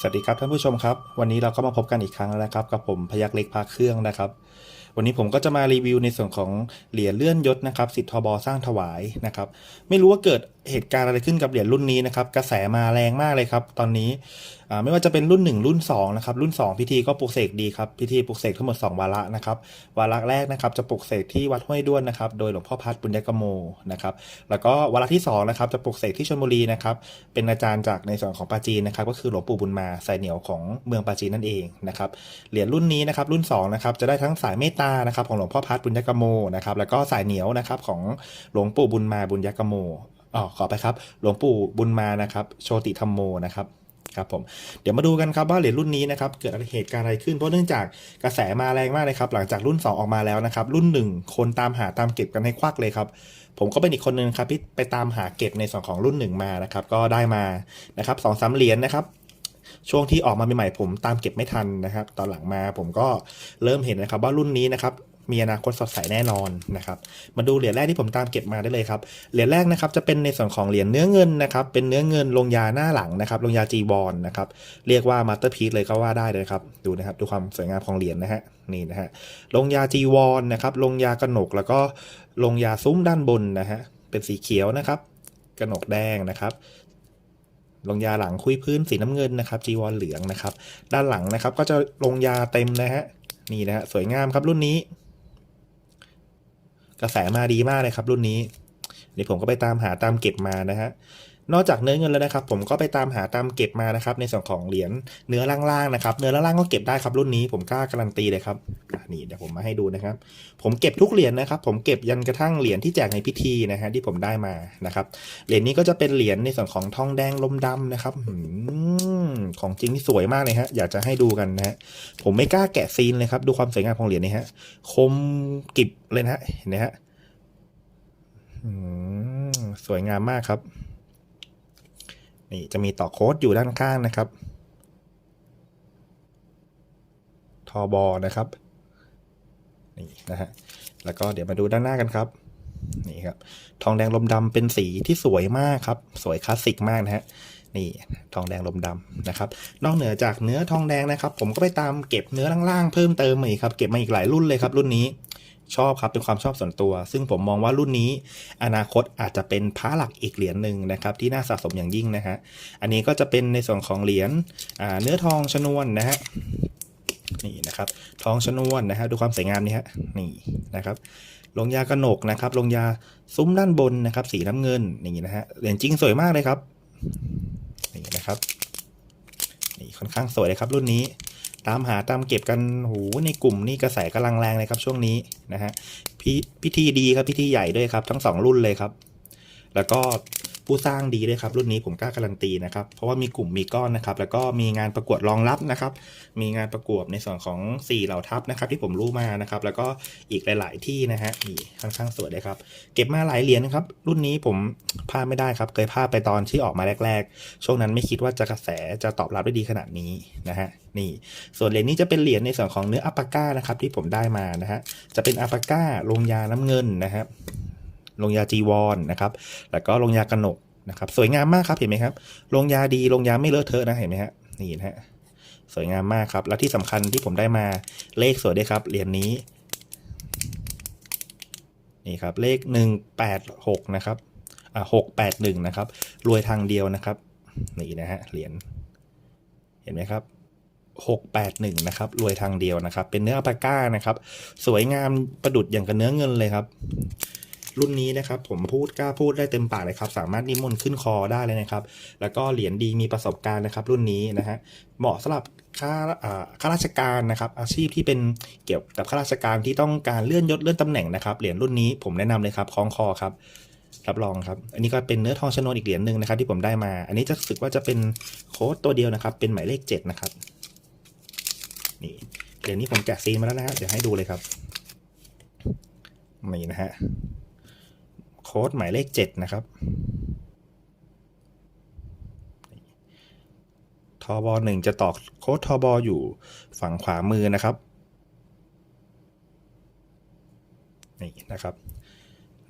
สวัสดีครับท่านผู้ชมครับ วันนี้เราก็มาพบกันอีกครั้งแล้วนะครับ กับผมพยักเล็กพาเครื่องนะครับ วันนี้ผมก็จะมารีวิวในส่วนของเหรียญเลื่อนยศนะครับสิทธทบสร้างถวายนะครับ ไม่รู้ว่าเกิด เหตุการณ์อะไรขึ้นกับเหรียญรุ่นนี้นะครับ กระแสมาแรงมากเลยครับ ตอนนี้ไม่ว่าจะเป็นรุ่น 1 รุ่น2นะครับรุ่น 2 พิธีก็ปลุกเสกดีครับพิธีปลุกเสกทั้งหมด 2 วาระนะครับวาระแรกนะครับจะปลุกเสกที่วัดห้วยด้วนนะครับโดยหลวงพ่อพัดบุญยกโมนะครับแล้วก็วาระที่สองนะครับจะปลุกเสกที่ชลบุรีนะครับเป็นอาจารย์จากในส่วนของปาจีนนะครับก็คือหลวงปู่บุญมาสายเหนียวของเมืองปาจีนนั่นเองนะครับเหรียญรุ่นนี้นะครับรุ่น2นะครับจะได้ทั้งสายเมตตานะครับของหลวงพ่อพัดบุญยกโมนะครับแล้วก็สายเหนียวนะครับของหลวงปู่บุญมาบุญยกโม อ๋อขอไปครับ หลวงปู่บุญมานะครับ โชติธรรมโมนะครับครับผมเดี๋ยวมาดูกันครับว่าเหรียญรุ่นนี้นะครับเกิดเหตุการณ์อะไรขึ้นเพราะเนื่องจากกระแสมาแรงมากเลยครับหลังจากรุ่น 2 ออกมาแล้วนะครับ รุ่น 1 คนตามหาตามเก็บกันให้ควักเลยครับ ผมก็เป็นอีกคนนึงครับที่ไปตามหาเก็บในส่วนของรุ่น 1 มานะครับ ก็ได้มานะครับสองสามเหรียญนะครับ ช่วงที่ออกมาใหม่ๆผมตามเก็บไม่ทันนะครับ ตอนหลังมาผมก็เริ่มเห็นนะครับว่ารุ่นนี้นะครับ มีอนาคตสดใสแน่นอนนะครับมาดูเหรียญแรกที่ผมตามเก็บมาได้เลยครับเหรียญแรกนะครับจะเป็นในส่วนของเหรียญเนื้อเงินนะครับเป็นเนื้อเงินลงยาหน้าหลังนะครับลงยาจีบอลนะครับเรียกว่ามาสเตอร์พีซเลยก็ว่าได้เลยครับดูนะครับดูความสวยงามของเหรียญนะฮะนี่นะฮะลงยาจีวรนะครับลงยากระหนกแล้วก็ลงยาซุ้มด้านบนนะฮะเป็นสีเขียวนะครับกระหนกแดงนะครับลงยาหลังคุยพื้นสีน้ำเงินนะครับจีวรเหลืองนะครับ ด้านหลังนะครับก็จะลงยาเต็มนะฮะนี่นะฮะสวยงามครับรุ่นนี้ กระแสมาดีมากเลยครับรุ่นนี้นี่ผมก็ไปตามหาตามเก็บมานะฮะนอกจากเนื้อเงินแล้วนะครับ ผมก็ไปตามหาตามเก็บมานะครับ ในส่วนของเหรียญเนื้อล่างๆนะครับ เนื้อล่างๆก็เก็บได้ครับรุ่นนี้ผมกล้าการันตีเลยครับนี่เดี๋ยวผมมาให้ดูนะครับ ผมเก็บทุกเหรียญนะครับ ผมเก็บยันกระทั่งเหรียญที่แจกในพิธีนะฮะที่ผมได้มานะครับ เหรียญนี้ก็จะเป็นเหรียญในส่วนของทองแดงลมดำนะครับหืม ของจริงที่สวยมากเลยฮะ อยากจะให้ดูกันนะฮะ ผมไม่กล้าแกะซีนเลยครับ ดูความสวยงามของเหรียญนี้ฮะ คมกิบเลยนะฮะ เห็นไหมฮะสวยงามมากครับ นี่จะมีต่อโค้ดอยู่ด้านข้างนะครับ ทอบอนะครับ นี่นะฮะ แล้วก็เดี๋ยวมาดูด้านหน้ากันครับนี่ครับ ทองแดงลมดำเป็นสีที่สวยมากครับ สวยคลาสสิกมากนะฮะ นี่ทองแดงลมดำนะครับ นอกเหนือจากเนื้อทองแดงนะครับ ผมก็ไปตามเก็บเนื้อล่างๆเพิ่มเติมมาอีกครับเก็บมาอีกหลายรุ่นเลยครับ รุ่นนี้ชอบครับเป็นความชอบส่วนตัว ซึ่งผมมองว่ารุ่นนี้ อนาคตอาจจะเป็นพระหลักอีกเหรียญหนึ่งนะครับ ที่น่าสะสมอย่างยิ่งนะฮะอันนี้ก็จะเป็นในส่วนของเหรียญเนื้อทองชนวนนะฮะนี่นะครับทองชนวนนะฮะดูความสวยงามนี่ฮะนี่นะครับลงยากระหนกนะครับลงยาซุ้มด้านบนนะครับ สีน้ำเงินนี่นะฮะเหรียญจริงสวยมากเลยครับ นี่นะครับนี่ค่อนข้างสวยเลยครับรุ่นนี้ ตามหาตามเก็บกันหูในกลุ่มนี่กระแสกำลังแรงเลยครับช่วงนี้นะฮะพิพิธีดีครับพิธีใหญ่ด้วยครับ ทั้งสองรุ่นเลยครับ แล้วก็ ผู้สร้างดีด้วยครับ รุ่นนี้ผมกล้าการันตีนะครับ เพราะว่ามีกลุ่มมีก้อนนะครับ แล้วก็มีงานประกวดรองรับนะครับ มีงานประกวดในส่วนของ 4 เหล่าทัพนะครับ ที่ผมรู้มานะครับ แล้วก็อีกหลาย ๆ ที่นะฮะนี่ค่อนข้างสวยเลยครับ เก็บมาหลายเหรียญนะครับ รุ่นนี้ผมพลาดไม่ได้ครับ เคยพลาดไปตอนที่ออกมาแรก ๆ ช่วงนั้นไม่คิดว่าจะกระแสจะตอบรับได้ดีขนาดนี้นะฮะนี่ส่วนเหรียญนี้จะเป็นเหรียญในส่วนของเนื้ออัปปาก้านะครับที่ผมได้มานะฮะจะเป็นอัปปาก้าลงยาน้ำเงินนะครับ ลงยาจีวรนนะครับ แล้วก็ลงยากระหนกนะครับ สวยงามมากครับเห็นไหมครับ ลงยาดีลงยาไม่เลอะเทอะนะเห็นไหมฮะนี่นะฮะสวยงามมากครับ และที่สำคัญที่ผมได้มาเลขสวยด้วยครับเหรียญนี้นี่ครับเลขหนึ่งแปดหกนะครับอ่าหกแปดหนึ่งนะครับ รวยทางเดียวนะครับนี่นะฮะเหรียญเห็นไหมครับ681 นะครับ รวยทางเดียวนะครับ เป็นเนื้ออัลปาก้านะครับ สวยงามประดุดอย่างกับเนื้อเงินเลยครับ รุ่นนี้นะครับผมพูดกล้าพูดได้เต็มปากเลยครับสามารถนิมนต์ขึ้นคอได้เลยนะครับ แล้วก็เหรียญดีมีประสบการณ์นะครับ รุ่นนี้นะฮะเหมาะสำหรับข้าข้าราชการนะครับ อาชีพที่เป็นเกี่ยวกับข้าราชการที่ต้องการเลื่อนยศเลื่อนตำแหน่งนะครับเหรียญรุ่นนี้ผมแนะนำเลยครับคล้องคอครับรับรองครับ อันนี้ก็เป็นเนื้อทองชนวนอีกเหรียญหนึ่งนะครับ ที่ผมได้มา อันนี้จะรู้สึกว่าจะเป็นโค้ดตัวเดียวนะครับ เป็นหมายเลขเจ็ดนะครับ นี่เหรียญนี้ผมแกะซีนมาแล้วนะฮะเดี๋ยวให้ดูเลยครับนี่นะฮะ โค้ดหมายเลขเจ็ดนะครับทอบอหนึ่งจะตอกโค้ดทอบออยู่ฝั่งขวามือนะครับนี่นะครับ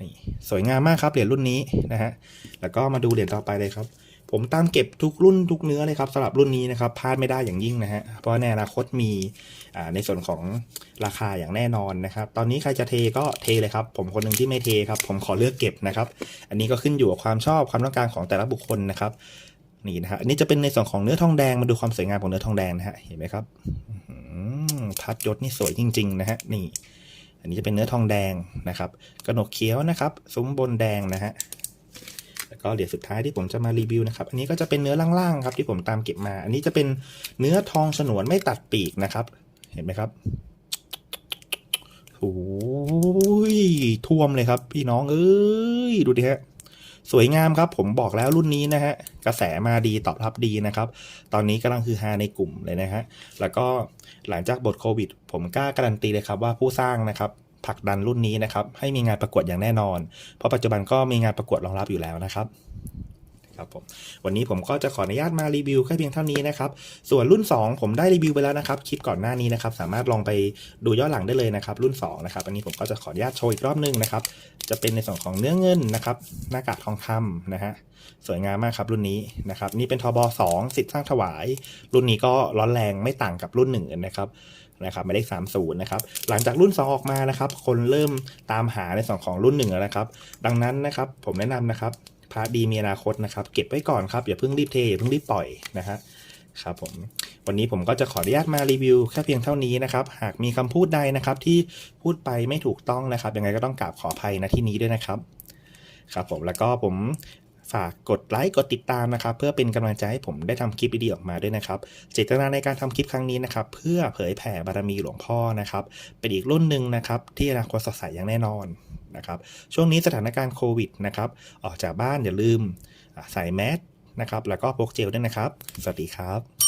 นี่สวยงามมากครับเหรียญรุ่นนี้นะฮะแล้วก็มาดูเหรียญต่อไปเลยครับ ผมตามเก็บทุกรุ่นทุกเนื้อเลยครับสำหรับรุ่นนี้นะครับพลาดไม่ได้อย่างยิ่งนะฮะเพราะในอนาคตมีในส่วนของราคาอย่างแน่นอนนะครับ ตอนนี้ใครจะเทก็เทเลยครับ ผมคนหนึ่งที่ไม่เทครับผมขอเลือกเก็บนะครับ อันนี้ก็ขึ้นอยู่กับความชอบความต้องการของแต่ละบุคคลนะครับนี่นะฮะอันนี้จะเป็นในส่วนของเนื้อทองแดงมาดูความสวยงามของเนื้อทองแดงนะฮะเห็นไหมครับอื้อหือพัดยศนี่สวยจริง ๆ นะฮะนี่ อันนี้จะเป็นเนื้อทองแดงนะครับกระหนกเขียวนะครับ ซุ้มบนแดงนะฮะ แล้วก็เหรียญสุดท้ายที่ผมจะมารีวิวนะครับ อันนี้ก็จะเป็นเนื้อล่างๆครับที่ผมตามเก็บมา อันนี้จะเป็นเนื้อทองฉนวนไม่ตัดปีกนะครับ เห็นไหมครับโอ้ยท่วมเลยครับ พี่น้องเอ้ยดูดิฮะสวยงามครับ ผมบอกแล้วรุ่นนี้นะฮะกระแสมาดีตอบรับดีนะครับ ตอนนี้กำลังคือฮาในกลุ่มเลยนะฮะแล้วก็หลังจากบทโควิด ผมกล้าการันตีเลยครับว่าผู้สร้างนะครับ ผลักดันรุ่นนี้นะครับให้มีงานประกวดอย่างแน่นอน เพราะปัจจุบันก็มีงานประกวดรองรับอยู่แล้วนะครับครับผมวันนี้ผมก็จะขออนุญาตมารีวิวแค่เพียงเท่านี้นะครับ ส่วนรุ่น 2 ผมได้รีวิวไปแล้วนะครับ คลิปก่อนหน้านี้นะครับ สามารถลองไปดูย้อนหลังได้เลยนะครับ รุ่น 2 นะครับ อันนี้ผมก็จะขออนุญาตโชว์อีกรอบหนึงนะครับ จะเป็นในส่วนของเนื้อเงินนะครับ หน้ากากทองคำนะฮะ สวยงามมากครับรุ่นนี้นะครับ นี่เป็นทบ2สิทธิ์สร้างถวาย รุ่นนี้ก็ร้อนแรงไม่ต่างกับรุ่นหนึ่งนะครับ นะครับหมายเลขสามศูนย์นะครับหลังจากรุ่น 2 ออกมานะครับ คนเริ่มตามหาในส่วนของรุ่นหนึ่งแล้วนะครับ ดังนั้นนะครับผมแนะนำนะครับพระดีมีอนาคตนะครับ เก็บไว้ก่อนครับอย่าเพิ่งรีบเทอย่าเพิ่งรีบปล่อยนะฮะครับผมวันนี้ผมก็จะขออนุญาตมารีวิวแค่เพียงเท่านี้นะครับ หากมีคำพูดใดนะครับ ที่พูดไปไม่ถูกต้องนะครับยังไงก็ต้องกราบขออภัยณที่นี้ด้วยนะครับครับผมแล้วก็ผม ฝากกดไลค์กดติดตามนะครับ เพื่อเป็นกำลังใจให้ผมได้ทำคลิปดีๆออกมาด้วยนะครับ เจตนาในการทำคลิปครั้งนี้นะครับ เพื่อเผยแผ่บารมีหลวงพ่อนะครับ เป็นอีกรุ่นหนึ่งนะครับที่อนาคตสดใสอย่างแน่นอนนะครับช่วงนี้สถานการณ์โควิดนะครับออกจากบ้านอย่าลืมใส่แมสนะครับแล้วก็พกเจลด้วยนะครับ สวัสดีครับ